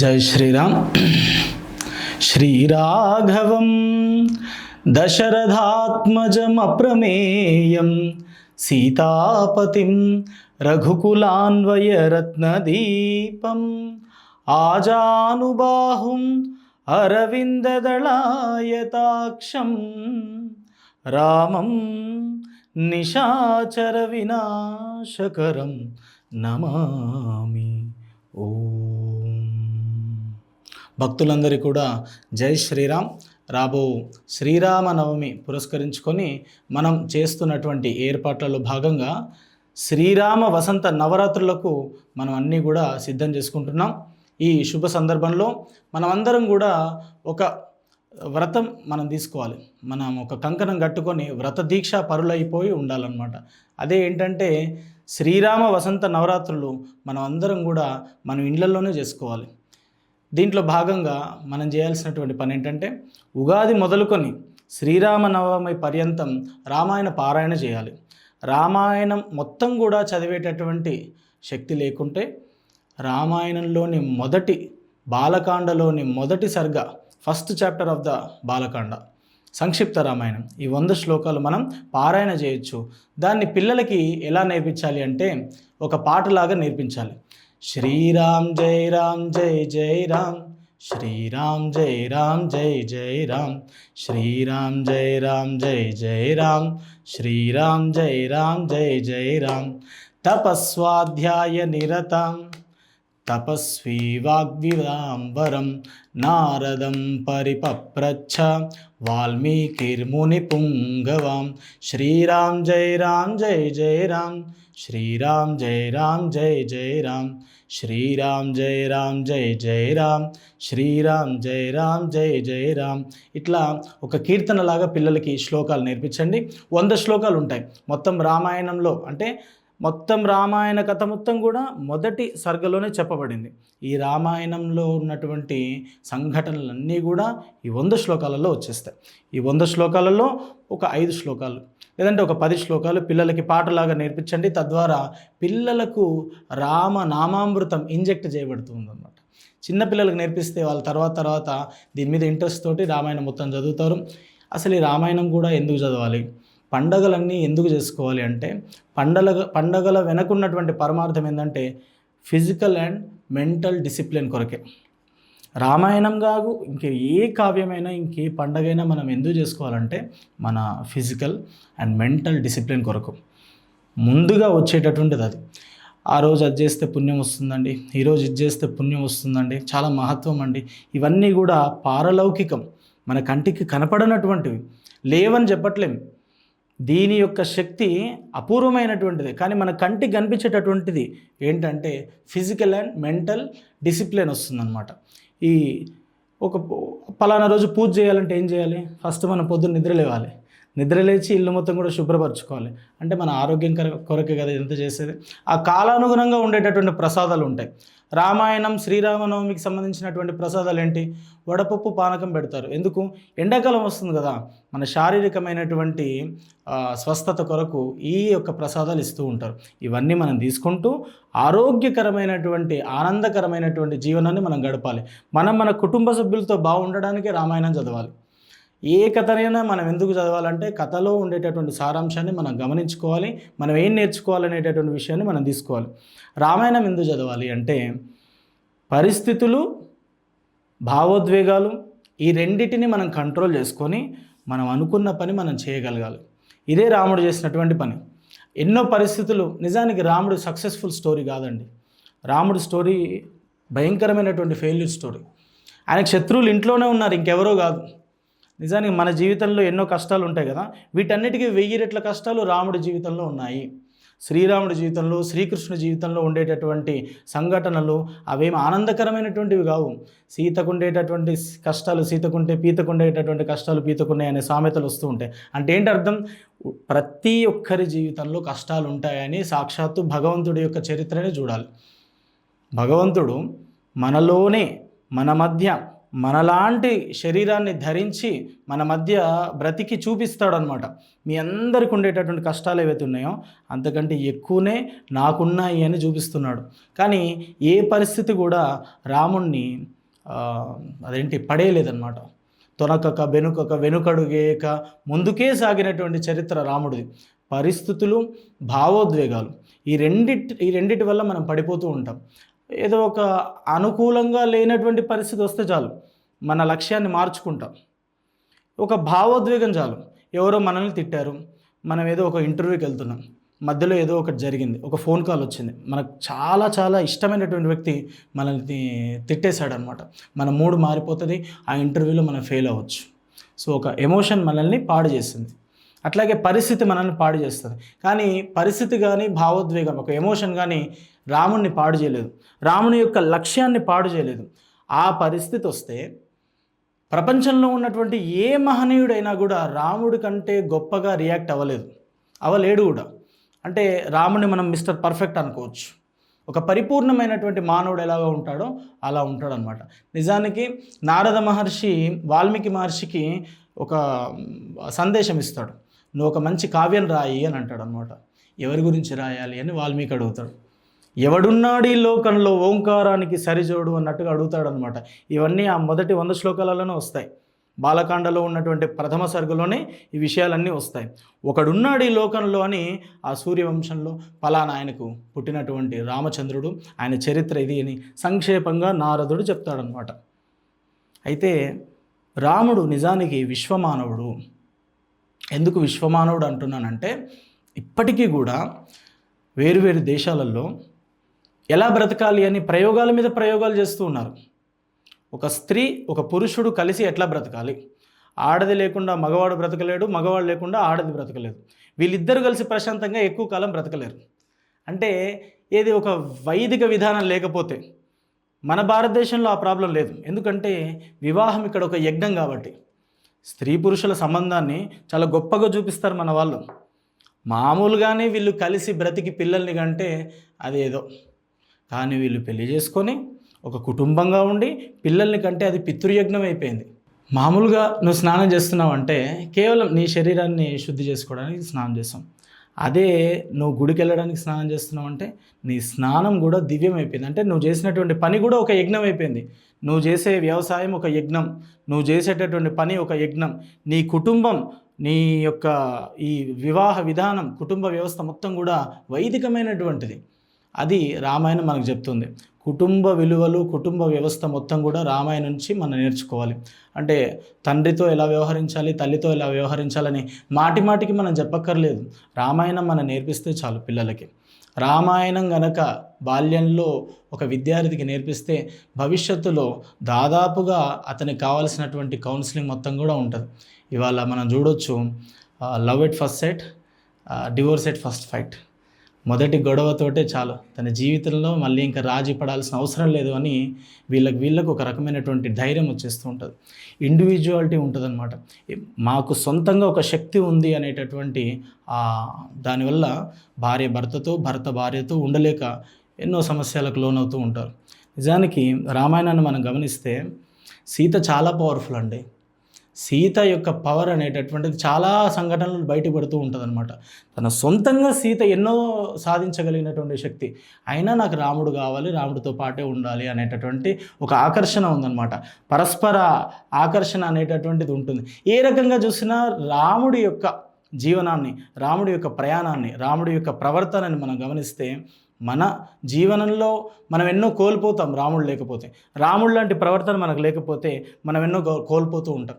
జై శ్రీరామ్. శ్రీరాఘవం దశరథాత్మజమప్రమేయం సీతాపతిం రఘుకులాన్వయరత్నదీపం ఆజానుబాహుం అరవిందదళాయతాక్షం రామం నిశాచర వినాశకరం నమామి. ఓ భక్తులందరికీ కూడా జై శ్రీరామ్. రాబో శ్రీరామనవమి పురస్కరించుకొని మనం చేస్తున్నటువంటి ఏర్పాట్లలో భాగంగా శ్రీరామ వసంత నవరాత్రులకు మనం అన్నీ కూడా సిద్ధం చేసుకుంటున్నాం. ఈ శుభ సందర్భంలో మనమందరం కూడా ఒక వ్రతం మనం తీసుకోవాలి. మనం ఒక కంకణం కట్టుకొని వ్రత దీక్ష పరులైపోయి ఉండాలన్నమాట. అదే ఏంటంటే శ్రీరామ వసంత నవరాత్రులు మనం అందరం కూడా మనం ఇండ్లలోనే చేసుకోవాలి. దీంట్లో భాగంగా మనం చేయాల్సినటువంటి పని ఏంటంటే ఉగాది మొదలుకొని శ్రీరామనవమి పర్యంతం రామాయణ పారాయణ చేయాలి. రామాయణం మొత్తం కూడా చదివేటటువంటి శక్తి లేకుంటే రామాయణంలోని మొదటి బాలకాండలోని మొదటి సర్గ first chapter of the Balakanda. సంక్షిప్త రామాయణం. ఈ వంద శ్లోకాలు మనం పారాయణ చేయొచ్చు. దాన్ని పిల్లలకి ఎలా నేర్పించాలి అంటే ఒక పాటలాగా నేర్పించాలి. श्रीराम जय राम जय जय राम। श्रीराम जय राम जय जय राम। श्रीराम जय राम जय जय राम। श्रीराम जय राम जय जय राम। तपस्वाध्याय तपस्वाध्यायनिरताम् తపస్వీ వాగ్విరాంబరం నారదం పరిపప్రచ్ఛ వాల్మీకిర్ముని పుంగవాం శ్రీరామ్ జై రామ్ జై జై రామ్. శ్రీరామ్ జై రామ్ జై జై రామ్. శ్రీరామ్ జై రామ్ జై జై రామ్. శ్రీరామ్ జై రామ్ జై జై రామ్. ఇట్లా ఒక కీర్తనలాగా పిల్లలకి శ్లోకాలు నేర్పించండి. వంద శ్లోకాలు ఉంటాయి మొత్తం రామాయణంలో అంటే మొత్తం రామాయణ కథ మొత్తం కూడా మొదటి సర్గలోనే చెప్పబడింది. ఈ రామాయణంలో ఉన్నటువంటి సంఘటనలన్నీ కూడా ఈ వంద శ్లోకాలలో వచ్చేస్తాయి. ఈ వంద శ్లోకాలలో ఒక ఐదు శ్లోకాలు లేదంటే ఒక పది శ్లోకాలు పిల్లలకి పాటలాగా నేర్పించండి. తద్వారా పిల్లలకు రామ నామామృతం ఇంజెక్ట్ చేయబడుతుంది అనమాట చిన్నపిల్లలకు నేర్పిస్తే వాళ్ళ తర్వాత తర్వాత దీని మీద ఇంట్రెస్ట్ తోటి రామాయణం మొత్తం చదువుతారు. అసలు ఈ రామాయణం కూడా ఎందుకు చదవాలి? పండగలన్నీ ఎందుకు చేసుకోవాలి అంటే పండగ పండగల వెనకున్నటువంటి పరమార్థం ఏంటంటే ఫిజికల్ అండ్ మెంటల్ డిసిప్లిన్ కొరకే. రామాయణం కాదు ఇంకే ఏ కావ్యమైనా ఇంకే పండగైనా మనం ఎందుకు చేసుకోవాలంటే మన ఫిజికల్ అండ్ మెంటల్ డిసిప్లిన్ కొరకు. ముందుగా వచ్చేటటువంటిది అది. ఆ రోజు అది చేస్తే పుణ్యం వస్తుందండి ఈరోజు ఇది చేస్తే పుణ్యం వస్తుందండి చాలా మహత్వం అండి. ఇవన్నీ కూడా పారలౌకికం మన కంటికి కనపడనటువంటివి. లేవని చెప్పట్లేం. దీని యొక్క శక్తి అపూర్వమైనటువంటిది. కానీ మన కంటికి కనిపించేటటువంటిది ఏంటంటే ఫిజికల్ అండ్ మెంటల్ డిసిప్లిన్ వస్తుందన్నమాట. ఈ ఒక పలానా రోజు పూజ చేయాలంటే ఏం చేయాలి? ఫస్ట్ మనం పొద్దున్న నిద్ర లేవాలి నిద్ర లేచి ఇల్లు మొత్తం కూడా శుభ్రపరచుకోవాలి. అంటే మన ఆరోగ్యం కర కొరకే కదా ఎంత చేసేది. ఆ కాలానుగుణంగా ఉండేటటువంటి ప్రసాదాలు ఉంటాయి. రామాయణం శ్రీరామనవమికి సంబంధించినటువంటి ప్రసాదాలు ఏంటి? వడపప్పు పానకం పెడతారు. ఎందుకు? ఎండాకాలం వస్తుంది కదా. మన శారీరకమైనటువంటి స్వస్థత కొరకు ఈ యొక్క ప్రసాదాలు ఇస్తూ ఉంటారు. ఇవన్నీ మనం తీసుకుంటూ ఆరోగ్యకరమైనటువంటి ఆనందకరమైనటువంటి జీవనాన్ని మనం గడపాలి. మనం మన కుటుంబ సభ్యులతో బాగుండడానికి రామాయణం చదవాలి. ఏ కథనైనా మనం ఎందుకు చదవాలంటే కథలో ఉండేటటువంటి సారాంశాన్ని మనం గమనించుకోవాలి మనం ఏం నేర్చుకోవాలనేటటువంటి విషయాన్ని మనం తీసుకోవాలి. రామాయణం ఎందుకు చదవాలి అంటే పరిస్థితులు భావోద్వేగాలు ఈ రెండిటిని మనం కంట్రోల్ చేసుకొని మనం అనుకున్న పని మనం చేయగలగాలి. ఇదే రాముడు చేసినటువంటి పని. ఎన్నో పరిస్థితులు నిజానికి రాముడు సక్సెస్ఫుల్ స్టోరీ కాదండి. రాముడు స్టోరీ భయంకరమైనటువంటి ఫెయిల్యూర్ స్టోరీ. ఆయనకు శత్రువులు ఇంట్లోనే ఉన్నారు ఇంకెవరో కాదు. నిజానికి మన జీవితంలో ఎన్నో కష్టాలు ఉంటాయి కదా వీటన్నిటికీ వెయ్యి రెట్ల కష్టాలు రాముడి జీవితంలో ఉన్నాయి. శ్రీరాముడి జీవితంలో శ్రీకృష్ణ జీవితంలో ఉండేటటువంటి సంఘటనలు అవేమి ఆనందకరమైనటువంటివి కావు. సీతకు ఉండేటటువంటి కష్టాలు సీతకుంటే పీతకుండేటటువంటి కష్టాలు పీతకున్నాయి అనే సామెతలు వస్తూ ఉంటాయి. అంటే ఏంటి అర్థం? ప్రతి ఒక్కరి జీవితంలో కష్టాలు ఉంటాయని సాక్షాత్తు భగవంతుడి యొక్క చరిత్రని చూడాలి. భగవంతుడు మనలోనే మన మధ్య మనలాంటి శరీరాన్ని ధరించి మన మధ్య బ్రతికి చూపిస్తాడనమాట. మీ అందరికి ఉండేటటువంటి కష్టాలు ఏవైతే ఉన్నాయో అంతకంటే ఎక్కువనే నాకున్నాయి అని చూపిస్తున్నాడు. కానీ ఏ పరిస్థితి కూడా రాముణ్ణి అదేంటి పడేయలేదన్నమాట తొనకక వెనుకక వెనుకడుగేయక ముందుకే సాగినటువంటి చరిత్ర రాముడిది. పరిస్థితులు భావోద్వేగాలు. ఈ రెండిటి ఈ రెండిటి వల్ల మనం పడిపోతూ ఉంటాం. ఏదో ఒక అనుకూలంగా లేనటువంటి పరిస్థితి వస్తే చాలు. మన లక్ష్యాన్ని మార్చుకుంటాం. ఒక భావోద్వేగం చాలు. ఎవరో మనల్ని తిట్టారు. మనం ఏదో ఒక ఇంటర్వ్యూకి వెళ్తున్నాం. మధ్యలో ఏదో ఒకటి జరిగింది. ఒక ఫోన్ కాల్ వచ్చింది. మనకు చాలా చాలా ఇష్టమైనటువంటి వ్యక్తి మనల్ని తిట్టేశాడు అనమాట మన మూడు మారిపోతుంది. ఆ ఇంటర్వ్యూలో మనం ఫెయిల్ అవ్వచ్చు. సో ఒక ఎమోషన్ మనల్ని పాడు చేసింది అట్లాగే పరిస్థితి మనల్ని పాడు చేస్తుంది. కానీ పరిస్థితి కానీ భావోద్వేగం ఒక ఎమోషన్ కానీ రాముణ్ణి పాడు చేయలేదు. రాముని యొక్క లక్ష్యాన్ని పాడు చేయలేదు. ఆ పరిస్థితి వస్తే ప్రపంచంలో ఉన్నటువంటి ఏ మహనీయుడైనా కూడా రాముడి కంటే గొప్పగా రియాక్ట్ అవ్వలేదు. అవ్వలేడు కూడా. అంటే రాముడిని మనం మిస్టర్ పర్ఫెక్ట్ అనుకోవచ్చు. ఒక పరిపూర్ణమైనటువంటి మానవుడు ఎలాగ ఉంటాడో అలా ఉంటాడు అనమాట నిజానికి నారద మహర్షి వాల్మీకి మహర్షికి ఒక సందేశం ఇస్తాడు. నువ్వు ఒక మంచి కావ్యం రాయి అని అంటాడు అనమాట ఎవరి గురించి రాయాలి అని వాల్మీకి అడుగుతాడు. ఎవడున్నాడు ఈ లోకంలో? ఓంకారానికి సరిజోడు అన్నట్టుగా అడుగుతాడు అనమాట ఇవన్నీ ఆ మొదటి వంద శ్లోకాలలోనే వస్తాయి. బాలకాండలో ఉన్నటువంటి ప్రథమ సర్గలోనే ఈ విషయాలన్నీ వస్తాయి. ఒకడున్నాడు ఈ లోకంలో అని ఆ సూర్యవంశంలో పలానా ఆయనకు పుట్టినటువంటి రామచంద్రుడు ఆయన చరిత్ర ఇది అని సంక్షేపంగా నారదుడు చెప్తాడనమాట అయితే రాముడు నిజానికి విశ్వమానవుడు. ఎందుకు విశ్వమానవుడు అంటున్నానంటే ఇప్పటికీ కూడా వేరువేరు దేశాలలో ఎలా బ్రతకాలి అని ప్రయోగాల మీద ప్రయోగాలు చేస్తూ ఉన్నారు. ఒక స్త్రీ ఒక పురుషుడు కలిసి ఎట్లా బ్రతకాలి? ఆడది లేకుండా మగవాడు బ్రతకలేడు మగవాడు లేకుండా ఆడది బ్రతకలేదు. వీళ్ళిద్దరూ కలిసి ప్రశాంతంగా ఎక్కువ కాలం బ్రతకలేరు. అంటే ఏది ఒక వైదిక విధానం లేకపోతే మన భారతదేశంలో ఆ ప్రాబ్లం లేదు. ఎందుకంటే వివాహం ఇక్కడ ఒక యజ్ఞం కాబట్టి. స్త్రీ పురుషుల సంబంధాన్ని చాలా గొప్పగా చూపిస్తారు మన వాళ్ళు. మామూలుగానే వీళ్ళు కలిసి బ్రతికి పిల్లల్ని కంటే అదేదో కానీ వీళ్ళు పెళ్ళి చేసుకొని ఒక కుటుంబంగా ఉండి పిల్లల్ని కంటే అది పితృయజ్ఞం అయిపోయింది మామూలుగా నువ్వు స్నానం చేస్తున్నావు అంటే కేవలం నీ శరీరాన్ని శుద్ధి చేసుకోవడానికి స్నానం చేస్తాం. అదే నువ్వు గుడికి వెళ్ళడానికి స్నానం చేస్తున్నావు అంటే నీ స్నానం కూడా దివ్యం అయిపోయింది అంటే నువ్వు చేసినటువంటి పని కూడా ఒక యజ్ఞం అయిపోయింది నువ్వు చేసే వ్యవసాయం ఒక యజ్ఞం. నువ్వు చేసేటటువంటి పని ఒక యజ్ఞం. నీ కుటుంబం నీ యొక్క ఈ వివాహ విధానం కుటుంబ వ్యవస్థ మొత్తం కూడా వైదికమైనటువంటిది. అది రామాయణం మనకు చెప్తుంది. కుటుంబ విలువలు కుటుంబ వ్యవస్థ మొత్తం కూడా రామాయణం నుంచి మనం నేర్చుకోవాలి. అంటే తండ్రితో ఎలా వ్యవహరించాలి తల్లితో ఎలా వ్యవహరించాలని మాటి మాటికి మనం చెప్పక్కర్లేదు. రామాయణం మనం నేర్పిస్తే చాలు పిల్లలకి. రామాయణం గనక బాల్యంలో ఒక విద్యార్థికి నేర్పిస్తే భవిష్యత్తులో దాదాపుగా అతనికి కావాల్సినటువంటి కౌన్సిలింగ్ మొత్తం కూడా ఉంటుంది. ఇవాళ మనం చూడొచ్చు love at first sight divorce at first fight. మొదటి గొడవతోటే చాలు. తన జీవితంలో మళ్ళీ ఇంకా రాజీ పడాల్సిన అవసరం లేదు అని వీళ్ళకి వీళ్ళకు ఒక రకమైనటువంటి ధైర్యం వచ్చేస్తూ ఉంటుంది. ఇండివిజువాలిటీ ఉంటుందన్నమాట. మాకు సొంతంగా ఒక శక్తి ఉంది అనేటటువంటి దానివల్ల భార్య భర్తతో భర్త భార్యతో ఉండలేక ఎన్నో సమస్యలకు లోనవుతూ ఉంటారు. నిజానికి రామాయణాన్ని మనం గమనిస్తే సీత చాలా పవర్ఫుల్ అండి. సీత యొక్క పవర్ అనేటటువంటిది చాలా సంఘటనలు బయటపడుతూ ఉంటుంది అనమాట తన సొంతంగా సీత ఎన్నో సాధించగలిగినటువంటి శక్తి. అయినా నాకు రాముడు కావాలి రాముడితో పాటే ఉండాలి అనేటటువంటి ఒక ఆకర్షణ ఉందన్నమాట. పరస్పర ఆకర్షణ అనేటటువంటిది ఉంటుంది. ఏ రకంగా చూసినా రాముడి యొక్క జీవనాన్ని రాముడి యొక్క ప్రయాణాన్ని రాముడి యొక్క ప్రవర్తనని మనం గమనిస్తే మన జీవనంలో మనం ఎన్నో కోల్పోతాం రాముడు లేకపోతే. రాముడు లాంటి ప్రవర్తన మనకు లేకపోతే మనం ఎన్నో కోల్పోతూ ఉంటాం.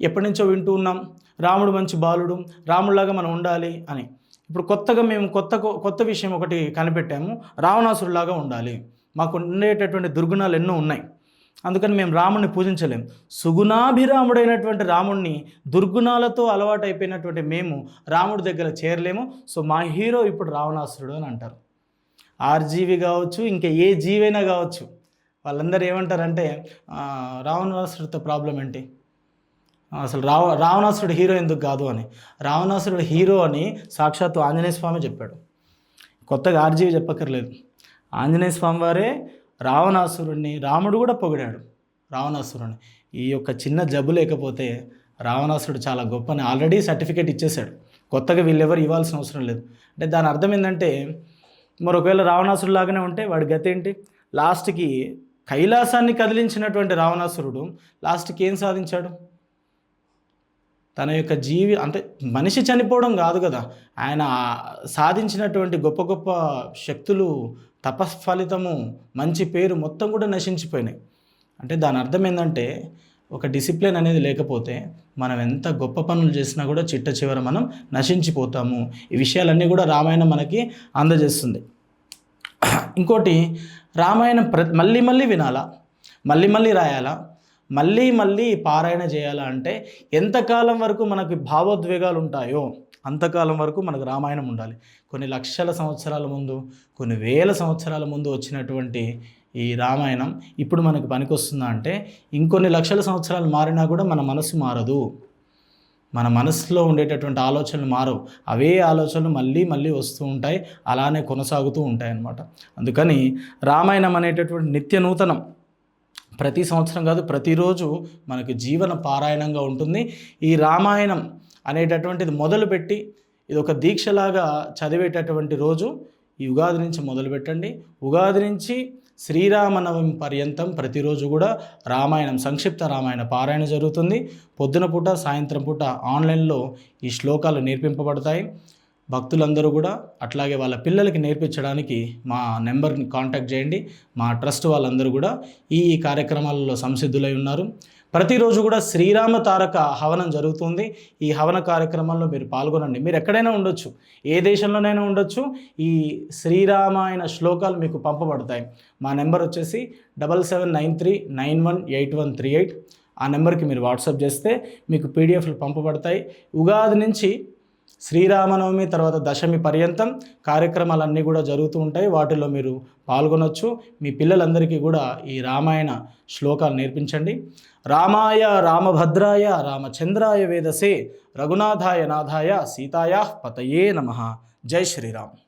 ఎప్పటి నుంచో వింటూ ఉన్నాం. రాముడు మంచి బాలుడు రాముడిలాగా మనం ఉండాలి అని. ఇప్పుడు కొత్తగా మేము కొత్త కొత్త విషయం ఒకటి కనిపెట్టాము. రావణాసురులాగా ఉండాలి. మాకు ఉండేటటువంటి దుర్గుణాలు ఎన్నో ఉన్నాయి. అందుకని మేము రాముడిని పూజించలేం. సుగుణాభిరాముడైనటువంటి రాముడిని దుర్గుణాలతో అలవాటు అయిపోయినటువంటి మేము రాముడి దగ్గర చేరలేము. సో మా హీరో ఇప్పుడు రావణాసురుడు అని అంటారు. ఆర్జీవి కావచ్చు ఇంకా ఏ జీవైనా కావచ్చు వాళ్ళందరూ ఏమంటారంటే రావణాసురుడితో ప్రాబ్లం ఏంటి? అసలు రావ రావణాసురుడు హీరో ఎందుకు కాదు అని. రావణాసురుడు హీరో అని సాక్షాత్తు ఆంజనేయ స్వామి చెప్పాడు. కొత్తగా ఆర్జీవి చెప్పక్కర్లేదు. ఆంజనేయ స్వామి వారే రావణాసురుడిని రాముడు కూడా పొగిడాడు రావణాసురుని ఈ యొక్క చిన్న జబ్బు లేకపోతే రావణాసురుడు చాలా గొప్పని ఆల్రెడీ సర్టిఫికేట్ ఇచ్చేశాడు. కొత్తగా వీళ్ళెవరు ఇవ్వాల్సిన అవసరం లేదు. అంటే దాని అర్థం ఏంటంటే మరి ఒకవేళ రావణాసురుడు లాగానే ఉంటే వాడి గతి ఏంటి? లాస్ట్కి కైలాసాన్ని కదిలించినటువంటి రావణాసురుడు లాస్ట్కి ఏం సాధించాడు? తన యొక్క జీవి అంటే మనిషి చనిపోవడం కాదు కదా. ఆయన సాధించినటువంటి గొప్ప గొప్ప శక్తులు తపస్ఫలితము మంచి పేరు మొత్తం కూడా నశించిపోయినాయి. అంటే దాని అర్థం ఏంటంటే ఒక డిసిప్లిన్ అనేది లేకపోతే మనం ఎంత గొప్ప పనులు చేసినా కూడా చిట్ట చివర మనం నశించిపోతాము. ఈ విషయాలన్నీ కూడా రామాయణం మనకి అందజేస్తుంది. ఇంకోటి రామాయణం ప్ర మళ్ళీ మళ్ళీ వినాలా? మళ్ళీ మళ్ళీ రాయాలా? మళ్ళీ మళ్ళీ పారాయణ చేయాలా అంటే ఎంతకాలం వరకు మనకి భావోద్వేగాలు ఉంటాయో అంతకాలం వరకు మనకు రామాయణం ఉండాలి. కొన్ని లక్షల సంవత్సరాల ముందు కొన్ని వేల సంవత్సరాల ముందు వచ్చినటువంటి ఈ రామాయణం ఇప్పుడు మనకు పనికొస్తుందా అంటే ఇంకొన్ని లక్షల సంవత్సరాలు మారినా కూడా మన మనసు మారదు. మన మనసులో ఉండేటటువంటి ఆలోచనలు మారవు. అవే ఆలోచనలు మళ్ళీ మళ్ళీ వస్తూ ఉంటాయి. అలానే కొనసాగుతూ ఉంటాయి అన్నమాట అందుకని రామాయణం అనేటటువంటి నిత్య నూతనం ప్రతి సంవత్సరం కాదు ప్రతిరోజు మనకు జీవన పారాయణంగా ఉంటుంది. ఈ రామాయణం అనేటటువంటిది మొదలుపెట్టి ఇది ఒక దీక్షలాగా చదివేటటువంటి రోజు. ఈ ఉగాది నుంచి మొదలు పెట్టండి ఉగాది నుంచి శ్రీరామనవమి పర్యంతం ప్రతిరోజు కూడా రామాయణం సంక్షిప్త రామాయణ పారాయణ జరుగుతుంది. పొద్దున పూట సాయంత్రం పూట ఆన్లైన్లో ఈ శ్లోకాలు నేర్పింపబడతాయి. భక్తులందరూ కూడా అట్లాగే వాళ్ళ పిల్లలకి నేర్పించడానికి మా నెంబర్ని కాంటాక్ట్ చేయండి. మా ట్రస్ట్ వాళ్ళందరూ కూడా ఈ కార్యక్రమాలలో సంసిద్ధులై ఉన్నారు. ప్రతిరోజు కూడా శ్రీరామ తారక హవనం జరుగుతుంది. ఈ హవన కార్యక్రమాల్లో మీరు పాల్గొనండి. మీరు ఎక్కడైనా ఉండొచ్చు. ఏ దేశంలోనైనా ఉండొచ్చు. ఈ శ్రీరామాయణ శ్లోకాలు మీకు పంపబడతాయి. మా నెంబర్ వచ్చేసి double seven nine three nine one eight one three eight. ఆ నెంబర్కి మీరు వాట్సాప్ చేస్తే మీకు పీడిఎఫ్లు పంపబడతాయి. ఉగాది నుంచి శ్రీరామనవమి తర్వాత దశమి పర్యంతం కార్యక్రమాలన్నీ కూడా జరుగుతూ ఉంటాయి. వాటిలో మీరు పాల్గొనొచ్చు. మీ పిల్లలందరికీ కూడా ఈ రామాయణ శ్లోకాలు నేర్పించండి. రామాయ రామభద్రాయ రామచంద్రాయ వేదసే రఘునాథాయ నాథాయ సీతాయా పతయే నమ. జై శ్రీరామ్.